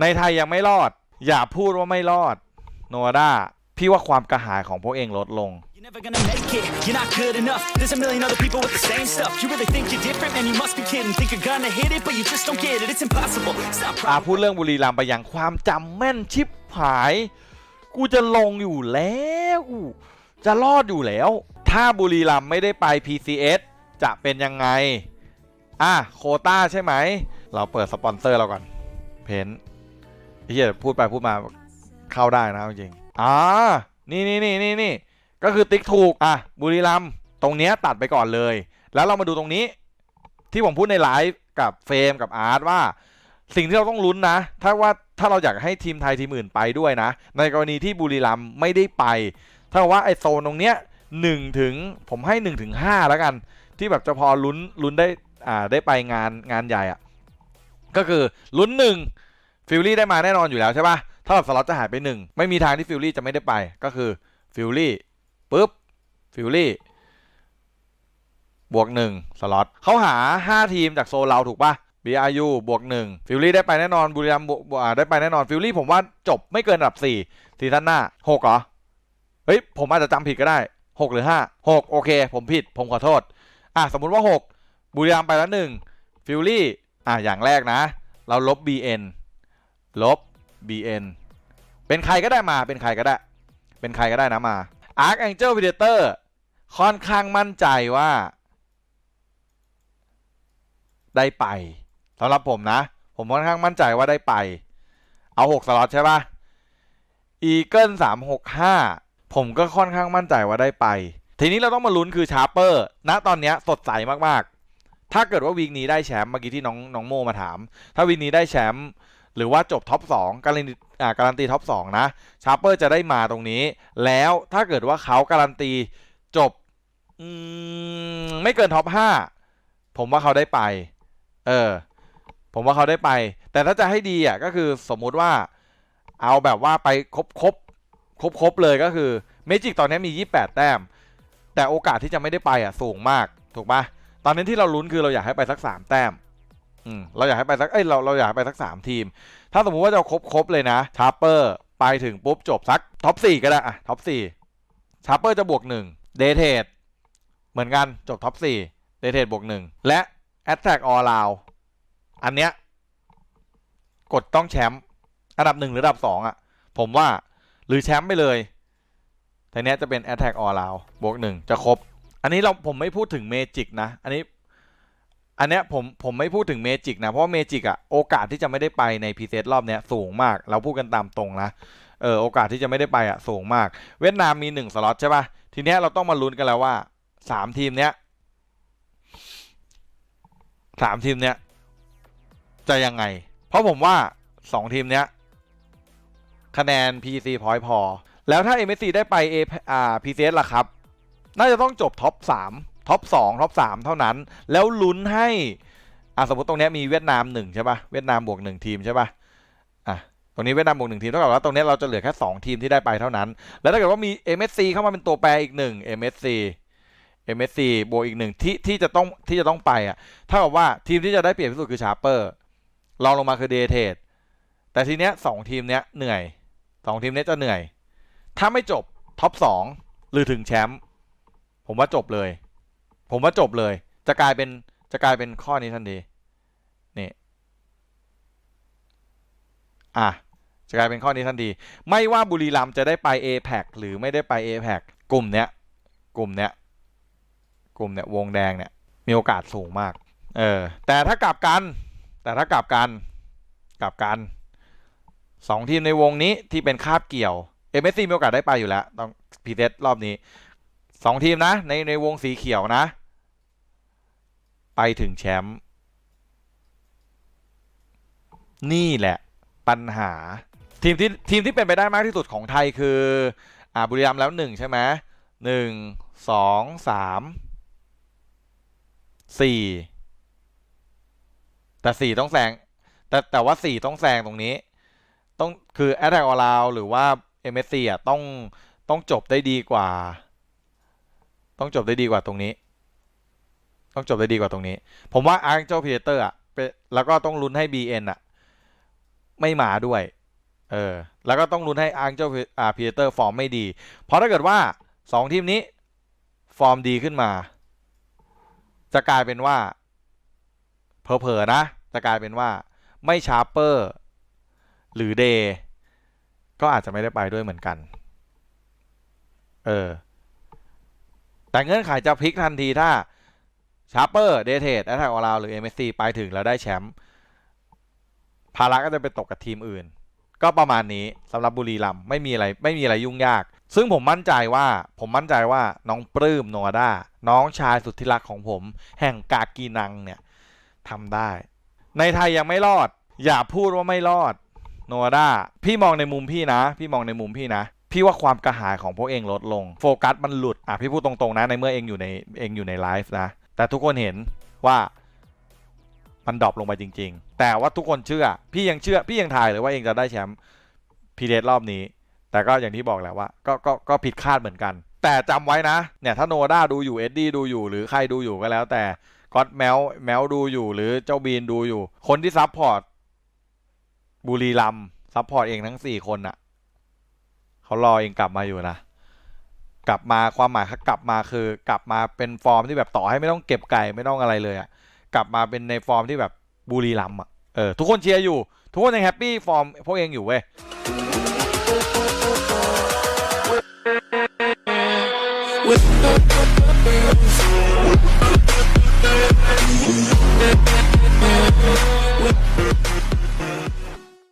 ในไทยยังไม่รอด อย่าพูดว่าไม่รอด โนอาด้าพี่ว่าความกระหายของพวกเองลดลง You're never gonna make it, you're not good enough. There's a million other people with the same stuff. You really think you're different, man? You must be kidding. Think you're gonna hit it, but you just don't get it. It's impossible. Stop อา trying. พูดเรื่องบุรีรัมย์ไปยังความจำแม่นชิบหาย กูจะลงอยู่แล้ว จะรอดอยู่แล้ว ถ้าบุรีรัมย์ไม่ได้ไป PCS จะเป็นยังไง อะโควต้าใช่ไหม เราเปิดสปอนเซอร์เราก่อน เพน เฮียพูดไปพูดมาเข้าได้นะจริงอ่านี่นี่นี่นี่นี่ก็คือติ๊กถูกอะบุรีรัมตรงเนี้ยตัดไปก่อนเลย แล้วเรามาดูตรงนี้ ที่ผมพูดในไลฟ์กับเฟรมกับอาร์ตว่า สิ่งที่เราต้องลุ้นนะ ถ้าว่าถ้าเราอยากให้ทีมไทยทีมอื่นไปด้วยนะ ในกรณีที่บุรีรัมไม่ได้ไป ถ้าว่าไอโซนตรงเนี้ยหนึ่งถึงผมให้หนึ่งถึงห้าแล้วกัน ที่แบบจะพอลุ้นลุ้นได้อ่าได้ไปงานงานใหญ่อะก็คือลุ้นหนึ่ง ฟิลลี่ได้มาแน่นอนอยู่แล้วใช่ปะถ้าแบบสล็อตจะหายไปหนึ่งไม่มีทางที่ฟิลลี่จะไม่ได้ไปก็คือฟิลลี่ปุ๊บฟิลลี่บวกหนึ่งสล็อตเขาหาห้าทีมจากโซนเราถูกปะ BRU บวกหนึ่งฟิลลี่ได้ไปแน่นอนบุรีรัมย์บวกได้ไปแน่นอนฟิลลี่ผมว่าจบไม่เกินอันดับสี่ซีซั่นหน้าหกเหรอเฮ้ยผมอาจจะจำผิดก็ได้หกหรือห้าหกโอเค ผมผิดผมขอโทษ อะสมมุติว่าหกบุรีรัมย์ไปแล้วหนึ่งฟิลลี่อะอย่างแรกนะ เราลบ BN ลบ BN เป็นใครก็ได้มาเป็นใครก็ได้ เป็นใครก็ได้นะมา Archangel Predator ค่อนข้างมั่นใจว่า ได้ไปสำหรับผมนะ ผมค่อนข้างมั่นใจว่าได้ไป เอาหกสล็อตใช่ปะอีเกิลสามหกห้าผมก็ค่อนข้างมั่นใจว่าได้ไป ทีนี้เราต้องมาลุ้นคือชาร์เปอร์ณตอนนี้สดใสมากๆ ถ้าเกิดว่าวีคนี้ได้แชมป์เมื่อกี้ที่น้องน้องโมมาถาม ถ้าวีคนี้ได้แชมป์ หรือว่าจบท็อปสองการันตีการันตีท็อปสองนะชาร์เปอร์จะได้มาตรงนี้ แล้วถ้าเกิดว่าเขาการันตีจบมไม่เกินท็อปห้าผมว่าเขาได้ไป เออ ผมว่าเขาได้ไป แต่ถ้าจะให้ดีอะก็คือสมมุติว่าเอาแบบว่าไปครบครบครบครบเลยก็คือเมจิกตอนนี้มี 28 แต้ม แต่โอกาสที่จะไม่ได้ไปอะสูงมาก ถูกปะตอนนี้ที่เราลุ้นคือเราอยากให้ไปสัก 3 แต้ม อืมเราอยากให้ไปสักเอ้ยเราเราอยากให้ไปสัก3ทีม ถ้าสมมุติว่าจะเอาครบครบเลยนะชาร์เปอร์ไปถึงปุ๊บจบสักท็อป4ก็ได้อะท็อป4ชาร์เปอร์จะบวก1เดทเทดเหมือนกันจบท็อป4เดทเทดบวก1และ a t t a c k All Round อันเนี้ยกดต้องแชมป์อันดับหนึ่งหรืออันดับสองอะผมว่าหรือแชมป์ไปเลยทีเนี้ยจะเป็น Attack All Round บวกหนึ่งจะครบ อันนี้เราผมไม่พูดถึงเมจิกนะ อันนี้ อันเนี้ยผมผมไม่พูดถึงเมจิกนะ เพราะเมจิกอะโอกาสที่จะไม่ได้ไปในพีเซตรอบเนี้ยสูงมาก เราพูดกันตามตรงนะเออโอกาสที่จะไม่ได้ไปอะสูงมาก เวียดนามมีหนึ่งสล็อตใช่ปะทีเนี้ยเราต้องมาลุ้นกันแล้วว่าสามทีมเนี้ยสามทีมเนี้ยจะยังไง เพราะผมว่าสองทีมเนี้ยคะแนน PC point พอ แล้วถ้า MSC ได้ไป A อ่า PCS ล่ะครับ น่าจะต้องจบท็อป3 ท็อป2ท็อป3เท่านั้น แล้วลุ้นให้อ่าสมมติตรงนี้มีเวียดนาม1ใช่ปะเวียดนามบวก1ทีมใช่ปะอะตรงนี้เวียดนามบวก1ทีมเท่ากับว่าตรงนี้เราจะเหลือแค่ 2 ทีมที่ได้ไปเท่านั้น แล้วถ้าเกิดว่ามี MSC เข้ามาเป็นตัวแปรอีก 1 MSC MSC บวกอีกหนึ่งที่ที่จะต้องที่จะต้องไปอะเท่ากับว่าทีมที่จะได้เปรียบที่สุดคือชาร์เปอร์รองลงมาคือเดเทดแต่ทีเนี้ยสองทีมเนี้ยเหนื่อยสองทีมนี้จะเหนื่อย ถ้าไม่จบท็อปสองหรือถึงแชมป์ผมว่าจบเลย ผมว่าจบเลย จะกลายเป็นจะกลายเป็นข้อนี้ทันทีนี่อะจะกลายเป็นข้อนี้ทันที ไม่ว่าบุรีรัมย์จะได้ไป a p a c หรือไม่ได้ไป a p a c กลุ่มเนี้ย กลุ่มเนี้ย กลุ่มเนี้ยวงแดงเนี่ยมีโอกาสสูงมาก เออ แต่ถ้ากลับกัน แต่ถ้ากลับกัน กลับกันสองทีมในวงนี้ที่เป็นคาบเกี่ยว MSC มีโอกาสได้ไปอยู่แล้ว ต้องพีเซรอบนี้สองทีมนะ ในในวงสีเขียวนะ ไปถึงแชมป์นี่แหละปัญหา ทีมที่ทีมที่เป็นไปได้มากที่สุดของไทยคืออ่าบุรีรัมย์แล้วหนึ่งใช่ไหมหนึ่งสองสามสี่แต่สี่ต้องแซงแต่แต่ว่าสี่ต้องแซงตรงนี้ ต้องคือ Attack All Round หรือว่า MSC อะต้องต้องจบได้ดีกว่า ต้องจบได้ดีกว่าตรงนี้ ต้องจบได้ดีกว่าตรงนี้ ผมว่า Angel Predator อะแล้วก็ต้องลุ้นให้ BN อะ ไม่มาด้วย เออ แล้วก็ต้องลุ้นให้อังเจ้าอ่าพีเตอร์ฟอร์มไม่ดี เพราะถ้าเกิดว่าสองทีมนี้ฟอร์มดีขึ้นมา จะกลายเป็นว่าเผลอๆนะ จะกลายเป็นว่าไม่ชาร์เปอร์หรือเดย์ก็อาจจะไม่ได้ไปด้วยเหมือนกัน เออ แต่เงื่อนไขจะพลิกทันทีถ้า ชาร์เปอร์เดเทดแอตแทกออราวหรือ MSC ไปถึงแล้วได้แชมป์ภาระก็จะไปตกกับทีมอื่น ก็ประมาณนี้สำหรับบุรีรัมย์ไม่มีอะไรไม่มีอะไรยุ่งยาก ซึ่งผมมั่นใจว่าผมมั่นใจว่าน้องปลื้มโนอาดาน้องชายสุดที่รักของผม แห่งกากีนังเนี่ยทำได้ ในไทยยังไม่รอด อย่าพูดว่าไม่รอดโนอาดาพี่มองในมุมพี่นะ พี่มองในมุมพี่นะพี่ว่าความกระหายของพวกเองลดลง โฟกัสมันหลุดอะพี่พูดตรงๆนะในเมื่อเองอยู่ในเองอยู่ในไลฟ์นะ แต่ทุกคนเห็นว่ามันดรอปลงไปจริง ๆ แต่ว่าทุกคนเชื่อ พี่ยังเชื่อ พี่ยังทายเลยว่าเองจะได้แชมป์พีเดรอบนี้ แต่ก็อย่างที่บอกแหละว่า ก็ก็ก็ผิดคาดเหมือนกัน แต่จำไว้นะ เนี่ยถ้าโนด้าดูอยู่เอ็ดดี้ดูอยู่ หรือใครดูอยู่ก็แล้ว แต่ก็อดแมวแมวดูอยู่ หรือเจ้าบีนดูอยู่ คนที่ซับพอร์ตบุรีรัมซับพอร์ตเองทั้งสี่คนอะเขารอเองกลับมาอยู่นะ กลับมาความหมายกลับมาคือกลับมาเป็นฟอร์มที่แบบต่อให้ไม่ต้องเก็บไก่ไม่ต้องอะไรเลยอะกลับมาเป็นในฟอร์มที่แบบบุรีรัมอะเออทุกคนเชียร์อยู่ ทุกคนยังแฮปปี้ฟอร์มพวกเองอยู่เว้ย